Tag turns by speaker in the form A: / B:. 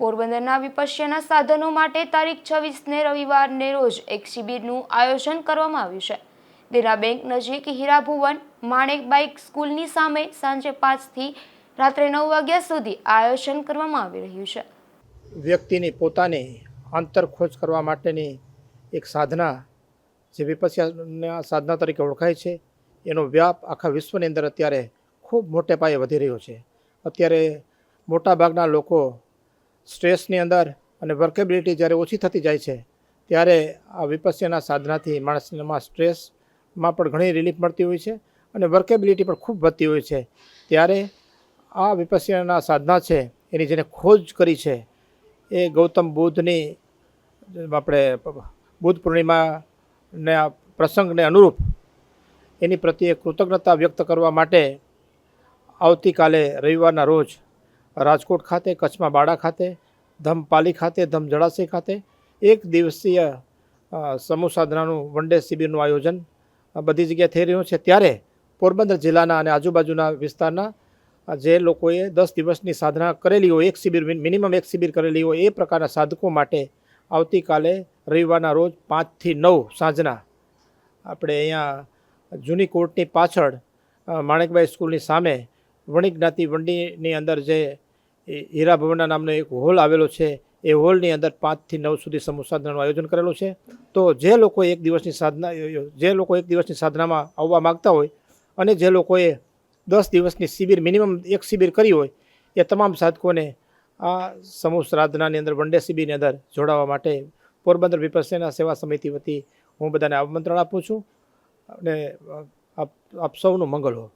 A: પોરબંદરના વિપશ્યના સાધનો માટે તારીખ છવ્વીસને રવિવારને રોજ એક શિબિરનું આયોજન કરવામાં આવ્યું છે. દેરા બેંક નજીક હીરા ભુવન માણેક બાઇક સ્કૂલની સામે સાંજે પાંચથી રાત્રે નવ વાગ્યા સુધી આયોજન કરવામાં આવી રહ્યું છે.
B: વ્યક્તિની પોતાની આંતરખોજ કરવા માટેની એક સાધના, જે વિપસ્યાના સાધના તરીકે ઓળખાય છે, એનો વ્યાપ આખા વિશ્વની અંદર અત્યારે ખૂબ મોટે પાયે વધી રહ્યો છે. અત્યારે મોટાભાગના લોકો સ્ટ્રેસની અંદર અને વર્કેબિલિટી જ્યારે ઓછી થતી જાય છે, ત્યારે આ વિપસ્યના સાધનાથી માણસમાં સ્ટ્રેસમાં પણ ઘણી રિલીફ મળતી હોય છે અને વર્કેબિલિટી પણ ખૂબ વધતી હોય છે. ત્યારે આ વિપસ્યના સાધના છે, એની જેને ખોજ કરી છે, એ ગૌતમ બુદ્ધની, આપણે બુદ્ધ પૂર્ણિમાને આ પ્રસંગને અનુરૂપ એની પ્રત્યે કૃતજ્ઞતા વ્યક્ત કરવા માટે આવતીકાલે રવિવારના રોજ રાજકોટ ખાતે, કચ્છમાં બાડા ખાતે, ધમપાલી ખાતે ધમ જળાશય ખાતે એક દિવસીય સમૂહ સાધનાનું વન ડે શિબિરનું આયોજન બધી જગ્યાએ થઈ રહ્યું છે. ત્યારે પોરબંદર જિલ્લાના અને આજુબાજુના વિસ્તારના જે લોકોએ દસ દિવસની સાધના કરેલી હોય, એક શિબિર મિનિમમ એક શિબિર કરેલી હોય, એ પ્રકારના સાધકો માટે આવતીકાલે રવિવારના રોજ પાંચથી નવ સાંજના આપણે અહીંયા જૂની કોર્ટની પાછળ માણેકબાઈ સ્કૂલની સામે વણિક જ્ઞાતિ વંડીની અંદર જે હીરા ભવનના નામનો એક હોલ આવેલો છે. એ હોલની અંદર પાંચથી નવ સુધી સમૂહ સાધનાનું આયોજન કરેલું છે. તો જે લોકો એક દિવસની સાધના, જે લોકો એક દિવસની સાધનામાં આવવા માગતા હોય અને જે લોકોએ દસ દિવસની શિબિર, મિનિમમ એક શિબિર કરી હોય, એ તમામ સાધકોને આ સમૂહ સાધનાની અંદર, વન ડે શિબિરની અંદર જોડાવા માટે પોરબંદર વિપસ્યના સેવા સમિતિ વતી હું બધાને આમંત્રણ આપું છું. અને આપ આપ સૌનું મંગળ હો.